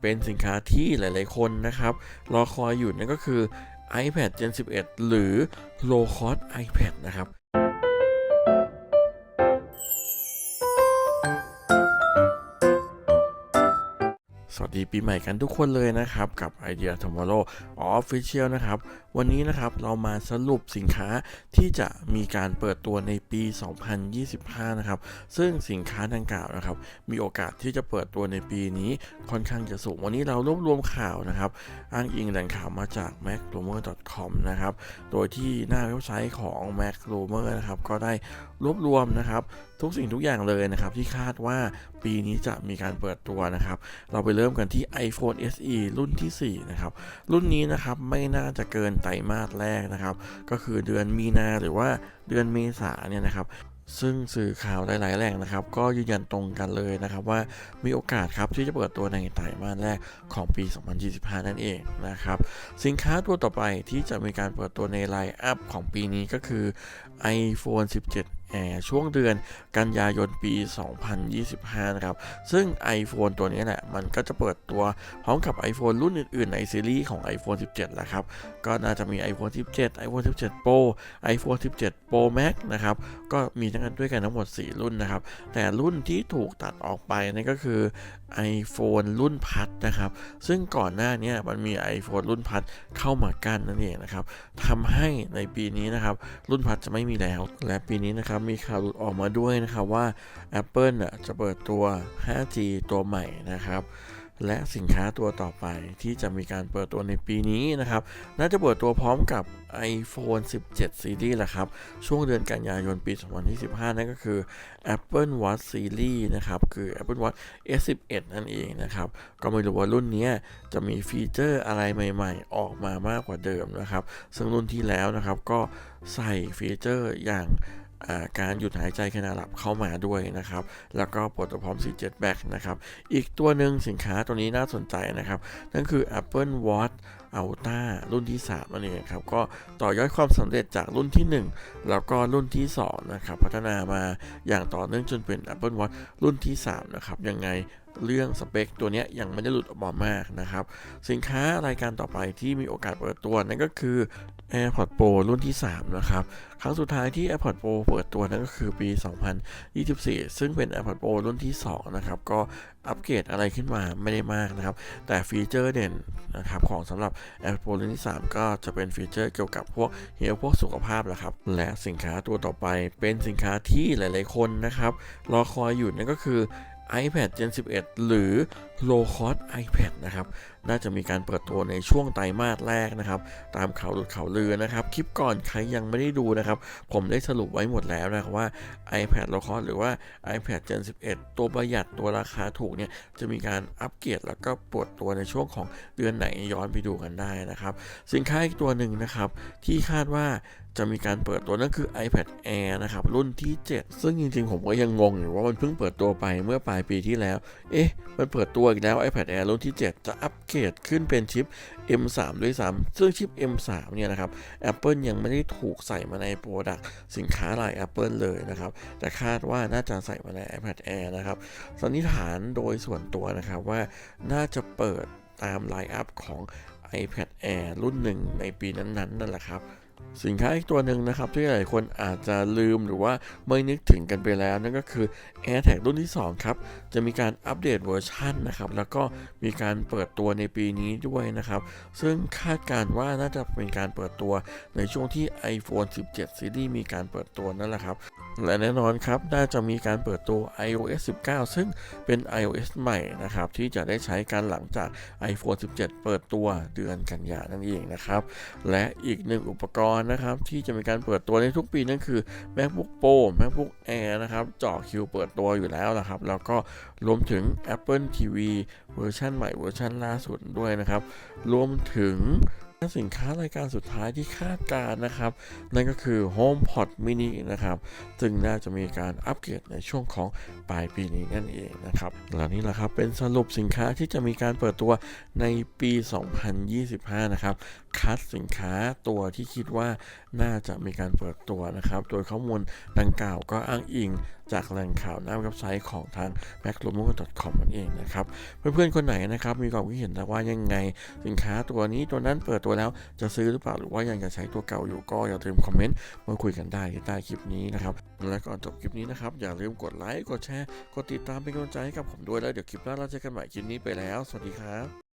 เป็นสินค้าที่หลายๆคนนะครับ รอคอยอยู่นั่นก็คือ iPad Gen 11 หรือ Low Cost iPad นะครับสวัสดีปีใหม่กันทุกคนเลยนะครับ กับไอเดียทอมโร Official นะครับ วันนี้นะครับเรามาสรุปสินค้าที่จะมีการเปิดตัวในปี 2025 นะครับ ซึ่งสินค้าดังกล่าวนะครับ มีโอกาสที่จะเปิดตัวในปีนี้ค่อนข้างจะสูง วันนี้เรารวบรวมข่าวนะครับ อ้างอิงแหล่งข่าวมาจาก macromer.com นะครับ โดยที่หน้าเว็บไซต์ของ macromer นะครับ ก็ได้รวบรวมนะครับทุกสิ่งทุกอย่างเลยนะครับที่คาดว่าปีนี้จะมีการเปิดตัวนะครับ เราไปเริ่มกันที่ iPhone SE รุ่นที่ 4 นะครับ รุ่นนี้นะครับไม่น่าจะเกินไตรมาสแรกนะครับ ก็คือเดือนมีนาหรือว่าเดือนเมษาเนี่ยนะครับซึ่งสื่อข่าวหลาย ๆ แหล่งนะครับ ก็ยืนยันตรงกันเลยนะครับ ว่ามีโอกาสครับที่จะเปิดตัวในไตรมาสแรกของปี 2025 นั่นเองนะครับ สินค้าตัวต่อไปที่จะมีการเปิดตัวในไลน์อัพของปีนี้ก็คือ iPhone 17 Air ช่วงเดือนกันยายนปี 2025 นะครับ ซึ่ง iPhone ตัวนี้แหละมันก็จะเปิดตัวพร้อมกับ iPhone รุ่นอื่นๆ ในซีรีส์ของ iPhone 17แหละครับ ก็น่าจะมี iPhone 17 iPhone 17 Pro iPhone 17 Pro Max นะครับ ก็มีทั้งกันด้วยกันทั้งหมด 4 รุ่นนะครับ แต่รุ่นที่ถูกตัดออกไปนั่นก็คือ iPhone รุ่นพัดนะครับ ซึ่งก่อนหน้านี้มันมี iPhone รุ่นพัดเข้ามากั้นนั่นเองนะครับทำให้ในปีนี้นะครับรุ่นพัดจะไม่มีแล้วและปีนี้นะครับมีข่าวหลุดออกมาด้วยนะครับว่า Apple น่ะจะเปิดตัว 5G ตัวใหม่นะครับและสินค้าตัวต่อไปที่จะมีการเปิดตัวในปีนี้นะครับ น่าจะเปิดตัวพร้อมกับ iPhone 17 Series แหละครับ ช่วงเดือนกันยายนปี 2025 นั่นก็คือ Apple Watch Series นะครับ คือ Apple Watch S11 นั่นเองนะครับ ก็ไม่รู้ว่ารุ่นนี้จะมีฟีเจอร์อะไรใหม่ๆ ออกมามากกว่าเดิมนะครับ ซึ่งรุ่นที่แล้วนะครับก็ใส่ฟีเจอร์อย่าง การหยุดหายใจขณะหลับเข้ามาด้วยนะครับ แล้วก็ปลดตัวพร้อม47 Back นะครับ อีกตัวหนึ่งสินค้าตัวนี้น่าสนใจนะครับ นั่นคือ Apple Watch Ultra รุ่นที่3นั่นเองครับ ก็ต่อยอดความสำเร็จจากรุ่นที่ 1 แล้วก็รุ่นที่2นะครับ พัฒนามาอย่างต่อเนื่องจนเป็น Apple Watch รุ่นที่ 3 นะครับ ยังไงเรื่องสเปคตัวนี้ยังไม่ได้หลุดออกมามากนะครับ สินค้ารายการต่อไปที่มีโอกาสเปิดตัวนั่นก็คือ AirPods Pro รุ่นที่ 3 นะครับ ครั้งสุดท้ายที่ AirPods Pro เปิดตัวนั่นก็คือปี 2024 ซึ่งเป็น AirPods Pro รุ่นที่ 2 นะครับ ก็อัปเกรดอะไรขึ้นมาไม่ได้มากนะครับ แต่ฟีเจอร์เด่นนะครับของสำหรับ AirPods Pro รุ่นที่ 3 ก็จะเป็นฟีเจอร์เกี่ยวกับพวกเฮลพวกสุขภาพแหละครับ และสินค้าตัวต่อไปเป็นสินค้าที่หลาย ๆ คนนะครับรอคอยอยู่นั่นก็คือ iPad Gen 11 หรือ Low Cost iPad นะครับ น่าจะมีการเปิดตัวในช่วงไตรมาสแรกนะครับ ตามข่าวหลุดข่าวลือนะครับ คลิปก่อนใครยังไม่ได้ดูนะครับ ผมได้สรุปไว้หมดแล้วนะครับว่า iPad Low Cost หรือว่า iPad Gen 11 ตัวประหยัดตัวราคาถูกเนี่ย จะมีการอัปเกรดแล้วก็ปลดตัวในช่วงของเดือนไหนย้อนไปดูกันได้นะครับ สินค้าอีกตัวหนึ่งนะครับ ที่คาดว่าจะมีการเปิดตัวนั่นคือ iPad Air นะครับ รุ่นที่ 7 ซึ่งจริงๆ ผมก็ยังงงอยู่ว่ามันเพิ่งเปิดตัวไปเมื่อปลายปีที่แล้ว เอ๊ะ มันเปิดตัวอีกแล้ว iPad Air รุ่นที่ 7 จะอัปเกรดขึ้นเป็นชิป M3 ด้วยซ้ำซึ่งชิป M3 เนี่ยนะครับ Apple ยังไม่ได้ถูกใส่มาในโปรดักสินค้าราย Apple เลยนะครับ แต่คาดว่าน่าจะใส่มาใน iPad Air นะครับ สันนิษฐานโดยส่วนตัวนะครับว่าน่าจะเปิดตามไลน์อัพของ iPad Air รุ่นหนึ่งในปีนั้นๆนั่นแหละครับ สินค้าอีกตัวหนึ่งนะครับที่หลายคนอาจจะลืมหรือว่าไม่นึกถึงกันไปแล้วนั่นก็คือ AirTag รุ่นที่ 2 ครับ จะมีการอัปเดตเวอร์ชันนะครับ แล้วก็มีการเปิดตัวในปีนี้ด้วยนะครับ ซึ่งคาดการว่าน่าจะเป็นการเปิดตัวในช่วงที่ iPhone 17 Series มีการเปิดตัวนั่นแหละครับ และแน่นอนครับน่าจะมีการเปิดตัว iOS 19 ซึ่งเป็น iOS ใหม่นะครับที่จะได้ใช้กันหลังจาก iPhone 17 เปิดตัวเดือนกันยานนั่นเองนะครับและอีกหนึ่งอุปกรณ์นะครับที่จะมีการเปิดตัวในทุกปีนั่นคือ MacBook Pro MacBook Air นะครับจ่อคิวเปิดตัวอยู่แล้วนะครับ แล้วก็รวมถึง Apple TV เวอร์ชันใหม่เวอร์ชันล่าสุดด้วยนะครับ รวมถึง สินค้ารายการสุดท้ายที่คาดการนะครับ นั่นก็คือ HomePod mini นะครับซึ่งน่าจะมีการอัปเกรดในช่วงของปลายปีนี้นั่นเองนะครับและนี่แหละครับเป็นสรุปสินค้าที่จะมีการเปิดตัวในปี 2025 นะครับ คัดสินค้าตัวที่คิดว่าน่าจะมีการเปิดตัวนะครับ โดยข้อมูลดังกล่าวก็อ้างอิงจากแหล่งข่าวหน้าเว็บไซต์ของทาง m a c l o m o c o m นั่นเองนะครับ เพื่อนๆคนไหนนะครับมีความคิดเห็นว่ายังไง สินค้าตัวนี้ตัวนั้นเปิดตัวแล้ว จะซื้อหรือเปล่าหรือว่ายังจะใช้ตัวเก่าอยู่ก็อย่าลืมคอมเมนต์มาคุยกันได้ใต้คลิปนี้นะครับและก่อนจบคลิปนี้นะครับอย่าลืมกดไลค์กดแชร์กดติดตามเป็นกำลังใจให้กับผมด้วยแล้วเดี๋ยวคลิปหน้าเราเจอกันใหม่คลิปนี้ไปแล้ว สวัสดีครับ